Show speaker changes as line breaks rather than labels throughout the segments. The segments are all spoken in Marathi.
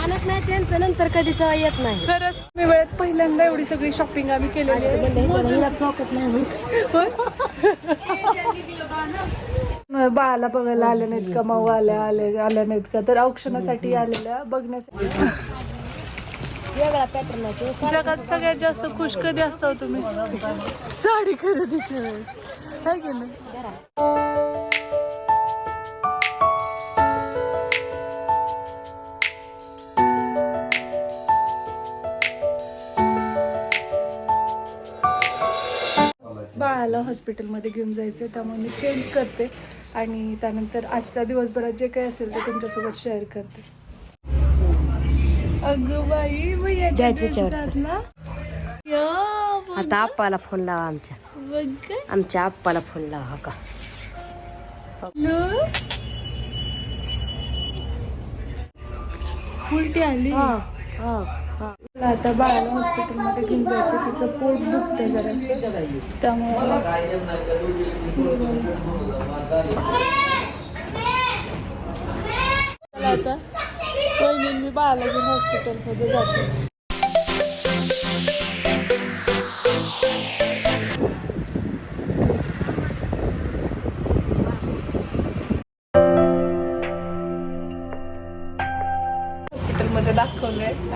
आणत नाही त्यांचं नंतर कधीच येत नाही.
खरंच मी वेळेत पहिल्यांदा एवढी सगळी शॉपिंग आम्ही केलेली बाळाला बघायला आले नाहीत का? माऊ आल्या आले आल्या नाहीत का? तर औक्षणासाठी आलेल्या बघण्यासाठी.
वेगळा पॅटर्न
जगात सगळ्यात जास्त खुश कधी असता हो तुम्ही? साडी खरेदीच्या वेळेस. काय केलं बाळाला हॉस्पिटलमध्ये घेऊन जायचं त्यामुळे मी चेंज करते. आणि त्यानंतर आजचा दिवसभरात जे काही असेल ते तुमच्यासोबत शेअर करते. अगं बाई
आता आप्पाला फोन लावा आमच्या. आमच्या आप्पाला फोन लावा का?
उलटी आली.
हा हा हा.
मला आता बाळाला हॉस्पिटलमध्ये घेऊन जायचं तिचं पोट दुखतं जरासं. त्यामुळे आता वहिनी मी बाळाला घेऊन हॉस्पिटलमध्ये जाते.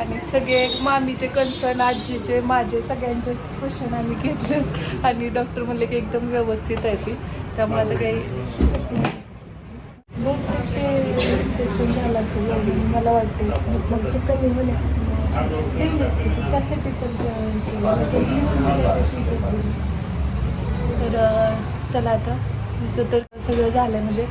आणि सगळे मामीचे कन्सर्न आजीचे माझे सगळ्यांचे क्वेश्चन आम्ही घेतले. आणि डॉक्टर म्हणले की एकदम व्यवस्थित आहे ती. त्यामुळे आता काही बहुतेक ते इन्फेक्शन झालं असेल मला वाटते
कमी होण्यासाठी
त्यासाठी तर चला आता. तिचं तर सगळं झालंय म्हणजे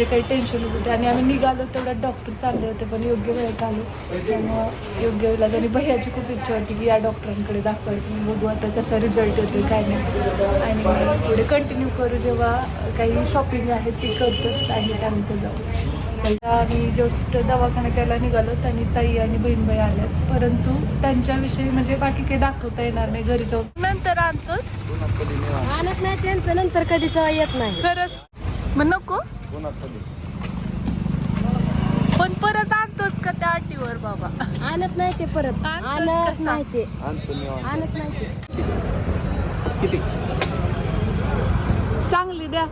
जे काही टेन्शन होतं आणि आम्ही निघालो तेवढ्यात डॉक्टर चालले होते पण योग्य वेळेत आलो. त्यामुळं योग्य वेळेला आणि भैयाची खूप इच्छा होती की या डॉक्टरांकडे दाखवायचं. मग बघू आता कसा रिझल्ट येतो काय नाही. आणि पुढे कंटिन्यू करू जेव्हा काही शॉपिंग आहे ती करतो. आणि त्यानंतर जाऊ. आता आम्ही जस्ट दवाखान्यात यायला निघालो. आणि ताई आणि बहीणबाई आल्यात परंतु त्यांच्याविषयी म्हणजे बाकी काही दाखवता येणार नाही. घरी जाऊन. नंतर आणतोच
आणत नाही त्यांचं. नंतर कधीच येत नाही.
खरंच. मग नको. पण परत आणतोच का त्या अटीवर बाबा?
आणत नाही ते परत.
आणतोच
आणत
कसा?
नाही ते. आणत नाही ते.
चांगली द्या.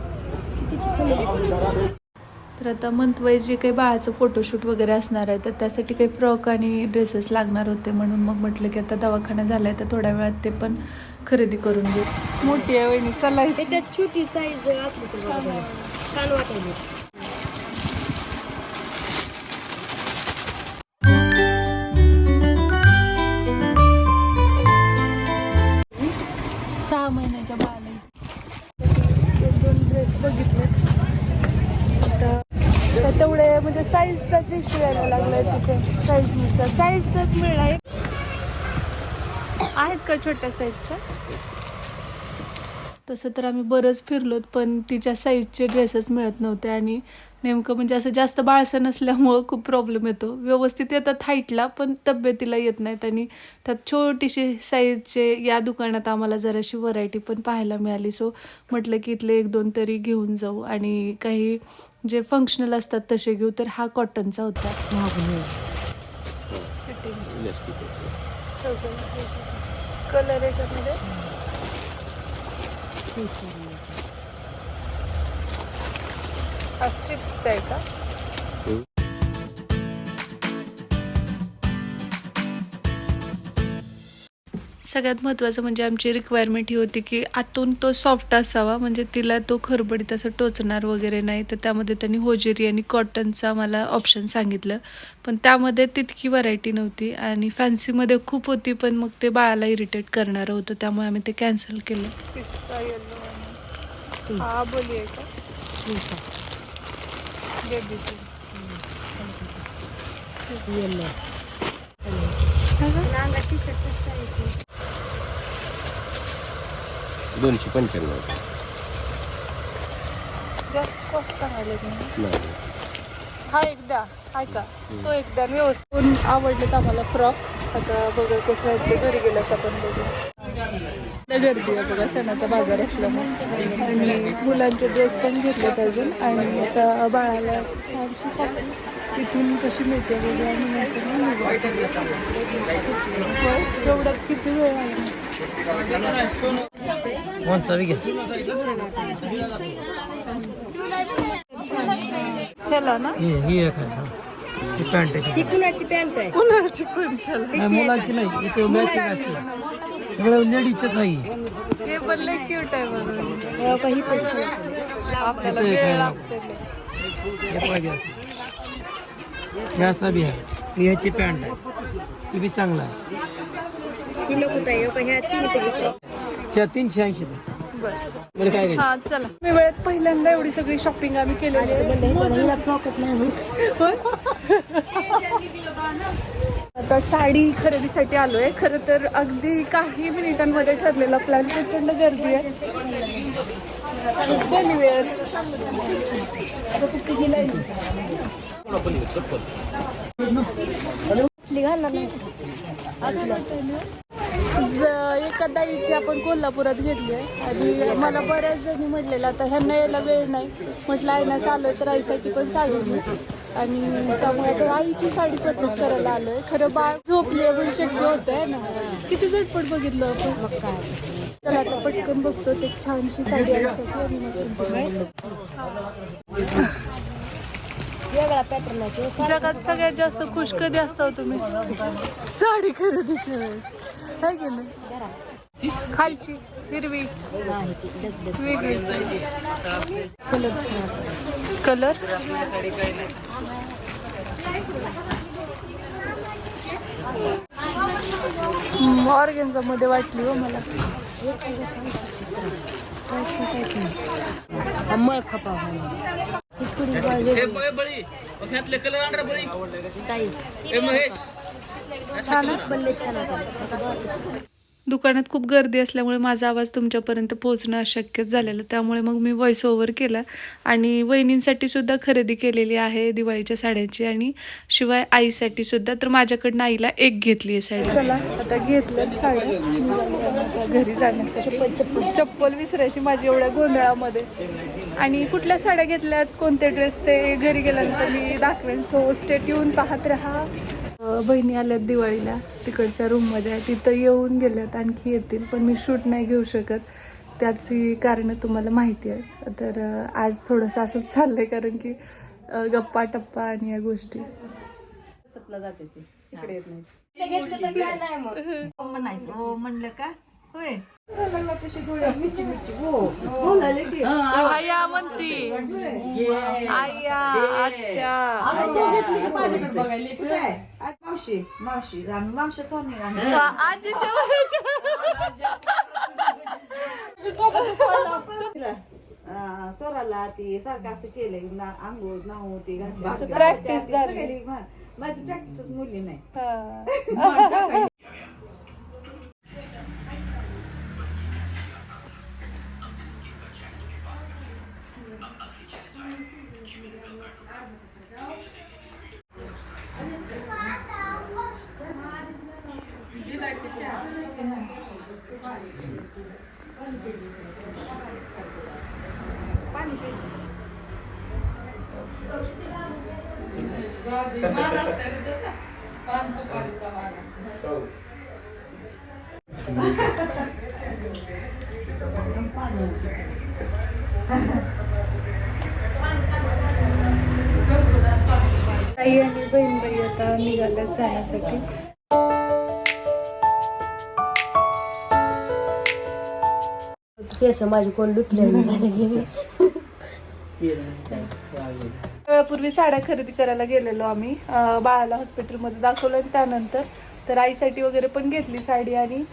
तर आता वाईज जे काही बाळाचं फोटोशूट वगैरे असणार आहे तर त्यासाठी काही फ्रॉक आणि ड्रेसेस लागणार होते म्हणून मग म्हटलं की आता दवाखाना झालाय तर थोड्या वेळात ते पण खरेदी करून घेऊ. मोठी आहे वहिनी चालायची
त्याच्यात छोटी साईज असली तर. छान वाटेल.
सहा महिन्याच्या बाळाला. एक दोन ड्रेस बघितले. आता तेवढे म्हणजे साईजचाच इश्यू यायला लागलाय तिथे साईजनुसार साईजचाच मिळणार आहेत का छोट्या साईजच्या तसं तर आम्ही बरंच फिरलोत पण तिच्या साईजचे ड्रेसेस मिळत नव्हते आणि नेमकं म्हणजे असं जास्त बाळसं नसल्यामुळं खूप प्रॉब्लेम येतो. व्यवस्थित येतात हाईटला पण तब्येतीला येत नाहीत आणि त्यात छोटीशी साईजचे या दुकानात आम्हाला जराशी व्हरायटी पण पाहायला मिळाली. सो म्हटलं की इथले एक दोन तरी घेऊन जाऊ आणि काही जे फंक्शनल असतात तसे घेऊ तर हा कॉटनचा होता. कलर याच्यामध्ये? हा स्ट्रिप्सचा आहे का? सगळ्यात महत्त्वाचं म्हणजे आमची रिक्वायरमेंट ही होती की आतून तो सॉफ्ट असावा म्हणजे तिला तो खरबडीत असं टोचणार वगैरे नाही. तर त्यामध्ये त्यांनी होजेरी आणि कॉटनचा मला ऑप्शन सांगितलं. पण त्यामध्ये तितकी व्हरायटी नव्हती आणि फॅन्सीमध्ये खूप होती पण मग ते बाळाला इरिटेट करणारं होतं. त्यामुळे आम्ही ते कॅन्सल केलं. पिस्ता येलो हा बोलिये का?
दोनशे पंच्याण्णव
जास्त कॉस्ट सांगायला नाही
नाही.
हा एकदा हाय का? तो एकदा व्यवस्थित आवडलेत आम्हाला फ्रॉक आता बघा कसं आहे ते. घरी गेल्यास आपण बघू लय गर्दी आहे बघा सणाचा बाजार असल्यामुळे आणि मुलांचे ड्रेस पण घेतलेत अजून. आणि आता बाळाला छानशी कॉपी इथून कशी मिळते वगैरे आणि नंतर मग निघू. होय, एवढ्यात किती वेळ आहे ह्याला ना?
ही ही। एक आहे हा. ही। पॅन्ट आहे
ती कुणाची पॅन्ट आहे
कुणाची पण चल
नाही, मुलांची नाही इथे मॅचिंग असते सगळं लेडीजच आहे ही.
हे पण लय क्यूट आहे म्हणून
हो, काही पण.
आपल्याला वेळ
काय
लागते
हे पाहिजे. हे असा बी आहे ही। ह्याची पॅन्ट आहे ही। बी चांगला आहे
ती नको ताई हो, ह्या तीन घेतल्या.
च्या तीनशे ऐंशी ते बरं काय घ्यायचं?
हा चला. मी वेळेत पहिल्यांदा एवढी सगळी शॉपिंग आम्ही केलेली आहे. आता साडी खरेदीसाठी आलोय. खरं तर अगदी काही मिनिटांमध्ये ठरलेला प्लॅन प्रचंड गर्दी आहे. एका दाईची आपण कोल्हापुरात घेतली आहे. आणि मला बऱ्याच जणी म्हटलेलं आता ह्यांना यायला वेळ नाही. म्हटलं आईनाच आलोय तर आईसाठी पण साडी आणि त्यामुळे आता आईची साडी परचेस करायला आलोय. खरं बाळ झोपली आहे पण शक्य होत आहे ना? किती झटपट बघितलं आपण. चला आता पटकन बघतो ते छानशी साडी आईसाठी आणि मग
आहे.
जगात सगळ्यात जास्त खुश कधी असता हो तुम्ही? साडी खरेदीच्या वेळेस. काय गेलं खालची हिरवी
नाही ती डस डस.
वेगळी
कलर छान आहे.
कलर ऑर्गेन्झा मध्ये वाटली हो मला
काहीच नाही, काहीच नाही. हा मळ खपा ही. ताई
छान
बल्ले छान
दुकानात खूप गर्दी असल्यामुळे माझा आवाज तुमच्यापर्यंत पोहोचणं अशक्यच झालेलं. त्यामुळे मग मी व्हॉइस ओव्हर केला. आणि वहिनींसाठी सुद्धा खरेदी केलेली आहे दिवाळीच्या साड्याची. आणि शिवाय आईसाठी सुद्धा. तर माझ्याकडनं आईला एक घेतली आहे साडी. चला आता घेतलं साडी. घरी जाण्यासाठी चप्पल विसरायची माझी एवढ्या गोंधळामध्ये. आणि कुठल्या साड्या घेतल्यात कोणते ड्रेस ते? घरी गेल्यानंतर मी दाखवेन. सो स्टेट येऊन पाहत राहा. बहिणी आल्यात दिवाळीला तिकडच्या रूममध्ये तिथं येऊन गेल्यात आणखी येतील पण मी शूट नाही घेऊ शकत. त्याची कारणं तुम्हाला माहिती आहे. तर आज थोडंसं असंच चाललंय कारण की गप्पा टप्पा आणि या गोष्टी. आया म्हणती आया आत्या
मावशी मावशी आम्ही मावशी सोनी
आजीच्या.
सोराला ती सारखं असं केलं ना आंघोळ नाव ती घातली.
Practice
ती
हा. आई आणि बहीणबाई आता निघाल्यात जाण्यासाठी.
केस माझी कोण लुचले झाले
वेळापूर्वी साड्या खरेदी करायला गेलेलो आम्ही. बाळाला हॉस्पिटलमध्ये दाखवलं आणि त्यानंतर तर आईसाठी वगैरे पण घेतली साडी आणि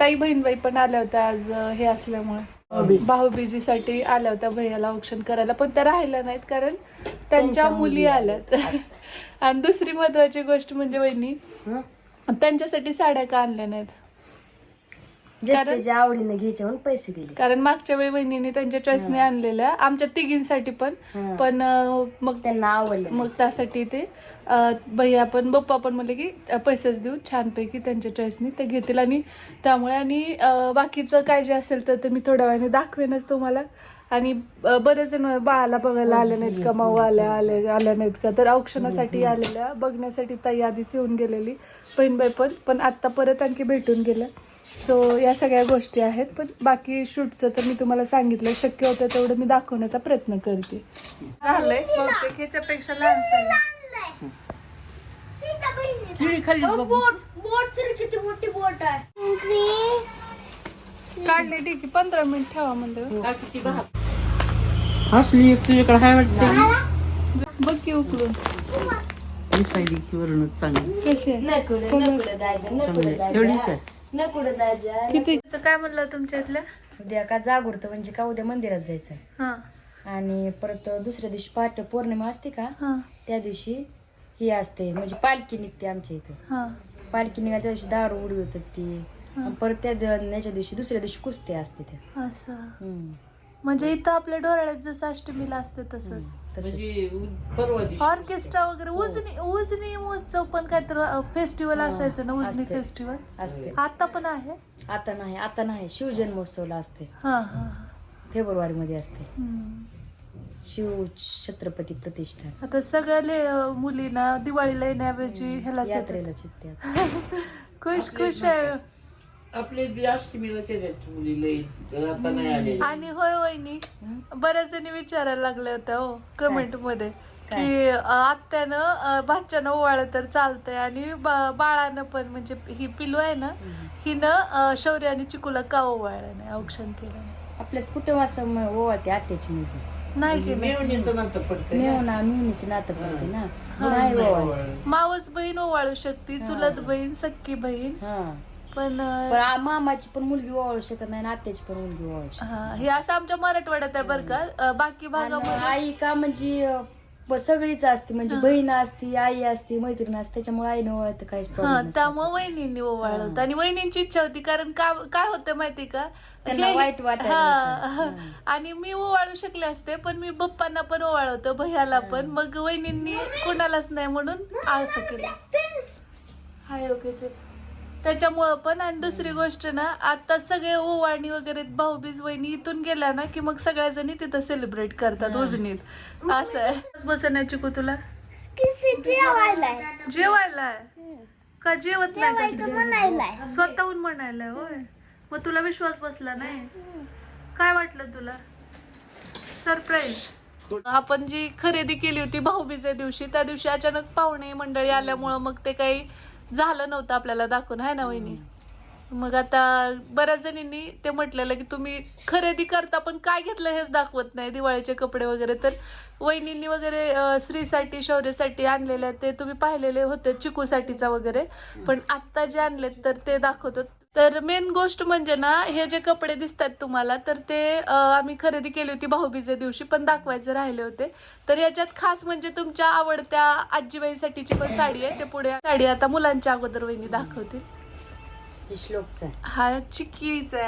ताई बहीणबाई पण आल्या होत्या आज हे असल्यामुळे. भाऊबीजीसाठी आल्या होत्या भैयाला औक्षण करायला पण त्या राहिल्या नाहीत कारण त्यांच्या मुली आल्यात. आणि दुसरी महत्वाची गोष्ट म्हणजे वहिनी त्यांच्यासाठी साड्या का आणल्या नाहीत?
त्याच्या आवडीने घ्यायचे म्हणून पैसे दिले.
कारण मागच्या वेळी वहिनीने त्यांच्या चॉईसने आणलेल्या. आमच्या तिघींसाठी पण.
हा.
पण अं, मग
त्यांना आवडलं
मग त्यासाठी ते अं, भैया पण पप्पा पण म्हणले की अं, पैसेच देऊ. छानपैकी त्यांच्या चॉईसनी ते घेतील. आणि त्यामुळे आणि अं, बाकीचं काय जे असेल तर ते मी थोड्या वेळाने दाखवेनच तुम्हाला. आणि अं, बरेच जण बाळाला बघायला आले नाहीत का? माऊ आल्या आले आल्या नाहीत का? तर औक्षणासाठी आलेल्या. बघण्यासाठी ताई आधीच येऊन गेलेली. बहीणबाई पण. पण आत्ता परत आणखी भेटून गेल्या. सो या सगळ्या गोष्टी आहेत पण बाकी शूटचं तर मी तुम्हाला सांगितलं शक्य होतं तेवढं मी दाखवण्याचा प्रयत्न करते. झालंय बहुतेक ह्याच्यापेक्षा लहान
किडी खाली
बोट बोट सर किती मोठी बोट आहे.
काढले ठीक आहे पंधरा मिनिट ठेवा म्हणलं.
असली एक तुझ्याकडे हाय वाटते.
बघ की उकळून
दिसायली की वरूनच चांगली.
कशी आहे?
एवढीच
दाजा दाजा
किती? काय म्हणलं तुमच्या इथल्या
उद्या का जागृत म्हणजे का उद्या मंदिरात जायचं?
हा.
आणि परत दुसऱ्या दिवशी पहाटे पौर्णिमा असते का
हा.
त्या दिवशी ही असते म्हणजे पालखी निघते आमच्या इथे.
हा.
पालखी निघाल्या त्या दिवशी दारू उडी होतात ती आणि परत त्या द- याच्या दिवशी दुसऱ्या दिवशी कुस्ती असते त्या.
असं.
हम्म.
म्हणजे इथं आपल्या डोळ्यात जसं अष्टमीला असते तसंच.
परवा दिवशी
ऑर्केस्ट्रा वगैरे उजनी उजनी महोत्सव पण काहीतरी फेस्टिवल असायचं ना उजनी
असते.
फेस्टिवल?
असते
आता पण आहे?
आता नाही आता नाही. शिवजन्मोत्सवला असते.
हा हा
फेब्रुवारी मध्ये असते.
हम्म.
शिव छत्रपती प्रतिष्ठान
आता सगळ्या ले- मुलींना दिवाळीला येण्याऐवजी.
यात्रेला चित्त्यात
खुश खुश आहे.
आपले अष्टमीलाच येतात मुली लई आता नाही आले
आणि होय वहिनी बऱ्याच जणी विचारायला लागल्या होत्या हो कमेंटमध्ये की आत्यानं भाच्यानं ओवाळलं तर चालतंय आणि बा- बाळानं पण म्हणजे ही पिलू आहे ना हिनं अं, शौर्य आणि चिकूला का ओवाळलं नाही औक्षण केलं नाही.
आपल्यात कुठं असं म- ओवाळते आत्याची मुलगी?
नाही
मेवणीचं पडतं
मेवना मिवणीचं नातं पडते ना. नाही ओवाळते.
मावस बहीण ओवाळू शकते चुलत बहीण सक्की बहीण.
हा.
पण
पण आ- मामाची पण मुलगी ओवाळू शकत नाही आणि आत्याची पण मुलगी ओवाळू शकत
हा, हे असं आमच्या मराठवाड्यात आहे बरं का. अं, बाकी
नाही.
भागामध्ये
आई का म्हणजे अं, ब- सगळीच असते. म्हणजे बहीण असती आई असते मैत्रीण असते. त्याच्यामुळे आई ओवाळते काहीच
हा
प्रॉब्लेम
त्यामुळे वहिनींनी ओवाळलं होतं आणि वहिनींची इच्छा होती कारण का काय होतं माहिती का?
त्यांना
हे-
वाईट वाटायला
हा आणि मी ओवाळू शकले असते पण मी बप्पांना पण ओवाळ होतं भैयाला पण. मग वहिनींनी कोणालाच नाही म्हणून असं केलं. हाय ओके त्याच्यामुळं पण आणि दुसरी गोष्ट ना आता सगळे ओवाळणी वगैरे भाऊबीज वहिनी इथून गेल्या ना की मग सगळ्या जणी तिथं सेलिब्रेट करतात उजनीत. असं आहे. बसण्याची को तुला? जेवायला का जेवत नाही स्वतःहून म्हणायला होय. मग तुला विश्वास बसला नाही? काय वाटलं तुला? सरप्राईज आपण जी खरेदी केली होती भाऊबीजेच्या दिवशी त्या दिवशी अचानक पाहुणे मंडळी आल्यामुळं मग ते काही झालं नव्हतं आपल्याला दाखवून आहे ना वहिनी? मग आता बऱ्याच जणींनी ते म्हटलेलं की तुम्ही खरेदी करता पण काय घेतलं हेच दाखवत नाही. दिवाळीचे कपडे वगैरे तर वहिनींनी वगैरे स्त्रीसाठी शौर्यसाठी आणलेले ते तुम्ही पाहिलेले होते चिकूसाठीचा वगैरे. पण आत्ता जे आणलेत तर ते दाखवतो तर मेन गोष्ट म्हणजे ना हे जे कपडे दिसतात तुम्हाला तर ते आम्ही खरेदी केली होती भाऊबीजेच्या दिवशी पण दाखवायचे राहिले होते. तर याच्यात खास म्हणजे तुमच्या आवडत्या आजीबाईसाठीची पण साडी आहे. ते पुढे साडी आता मुलांच्या अगोदर वहिनी दाखवतील.
हे श्लोकचा आहे.
हा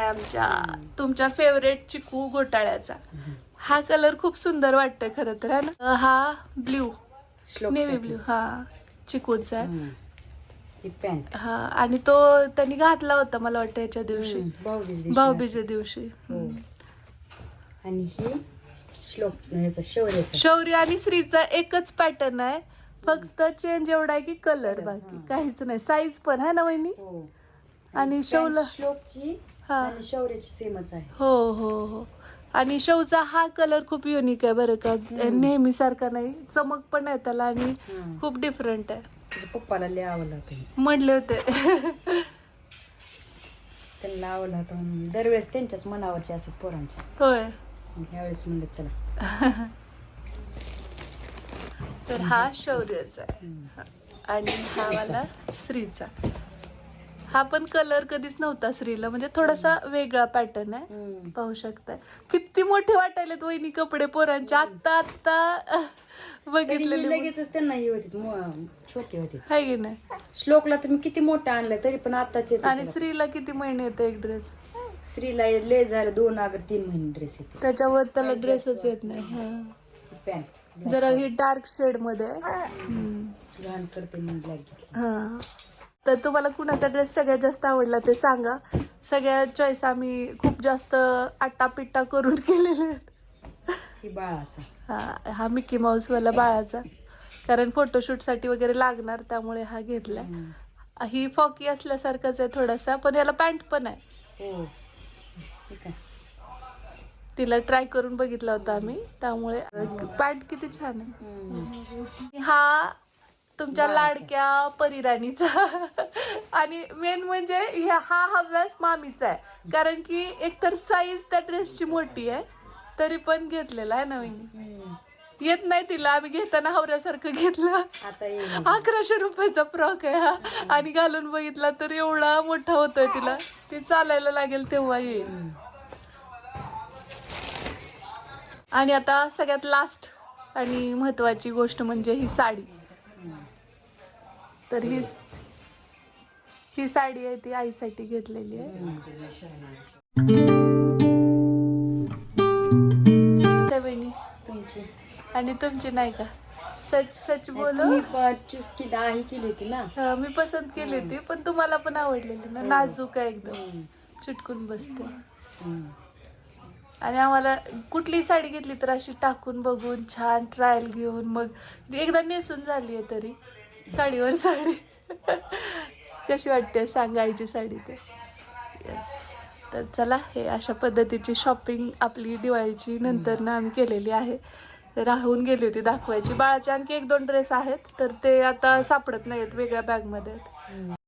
आमच्या तुमच्या फेवरेट चिकू घोटाळ्याचा. हा कलर खूप सुंदर वाटतोय खरं तर है ब्ल्यू नेव्ही ब्ल्यू हा चिकूचा आहे.
ही पॅन्ट.
हा आणि तो त्यांनी घातला होता मला वाटतं याच्या दिवशी.
भाऊबीज दिवशी.
भाऊबीजेच्या दिवशी.
हो. आणि ही श्लोक ह्याचा शौर्याचा.
शौर्य आणि श्रीचा एकच पॅटर्न आहे. फक्त चेंज एवढा आहे की कलर बाकी. काहीच नाही. साईज पण आहे ना वहिनी?
हो.
आणि शौला
श्लोकची
हा.
आणि शौर्याची सेमच आहे.
हो हो हो. आणि शवचा हा कलर खूप युनिक आहे बरं का. नेहमी सारखा नाही. चमक पण आहे त्याला आणि
हम्म.
खूप डिफरंट आहे.
त्याच्या पप्पाला होता हे.
म्हणले होते.
त्यांना आवडला होता म्हणून. दरवेळेस त्यांच्याच मनावरचे असतात पोरांच्या
होय.
मग ह्यावेळेस म्हणलं चला.
तर हा शौर्याचा आहे. आणि हा वाला स्त्रीचा. हा पण कलर कधीच नव्हता श्रीला. म्हणजे थोडासा वेगळा पॅटर्न आहे. पाहू शकताय. किती मोठे वाटायलेत वहिनी कपडे पोरांचे. आत्ता आत्ता बघितलेले
लगेचच त्यांना हे होते छोटे होते.
हाय की नाही?
श्लोकला तुम्ही किती मोठं आणलं तरी पण आताचे
आणि श्रीला किती महिने येते एक ड्रेस
स्त्रीला ले झालं दोन अगर तीन महिने ड्रेस येते.
त्याच्यावर त्याला ड्रेसच येत नाही हा.
पॅन्ट
जरा ही डार्क शेडमध्ये.
लहान करते म्हणून
हा. तर तुम्हाला कुणाचा ड्रेस सगळ्यात जास्त आवडला ते सांगा. सगळ्या चॉईस आम्ही खूप जास्त आट्टापिट्टा करून केलेले आहेत.
बाळाचा.
हा हा मिकी माऊस वाला बाळाचा. कारण फोटोशूटसाठी वगैरे लागणार त्यामुळे हा घेतलाय. ही फॉकी असल्यासारखंच आहे थोडासा पण याला पॅन्ट पण आहे.
हो आहे.
तिला ट्राय करून बघितला होता आम्ही त्यामुळे पॅन्ट किती छान आहे. हा तुमच्या लाडक्या परिराणीचा. आणि मेन म्हणजे ह्या- हा हव्यास मामीचा आहे. कारण की एकतर साईज त्या ड्रेसची मोठी आहे तरी पण घेतलेला आहे नवीन. येत नाही तिला. आम्ही घेताना हवऱ्यासारखं घेतलं. अकराशे रुपयाचा फ्रॉक आहे हा. आणि घालून बघितला तर एवढा मोठा होतोय तिला. ती चालायला लागेल तेव्हा येईल. आणि आता सगळ्यात लास्ट आणि महत्वाची गोष्ट म्हणजे ही साडी. तर ही ही साडी आहे ती आईसाठी घेतलेली आहे. आणि तुमची नाही का? सच सच बोलो?
केली आहे केली होती ना?
हा, मी पसंत केली होती पण तुम्हाला पण आवडलेली ना नाजूक आहे एकदम. चिटकून बसते.
हम्म.
आणि आम्हाला कुठली साडी घेतली तर अशी टाकून बघून छान ट्रायल घेऊन मग एकदा नेसून झाली आहे तरी. साडीवर साडी. कशी वाटते सांगायची साडी ते? येस तर चला हे अशा पद्धतीची शॉपिंग आपली दिवाळीची नंतर ना आम्ही केलेली आहे. राहून गेली होती दाखवायची. बाळाचे आणखी एक दोन ड्रेस आहेत तर ते आता सापडत नाहीत वेगळ्या बॅगमध्ये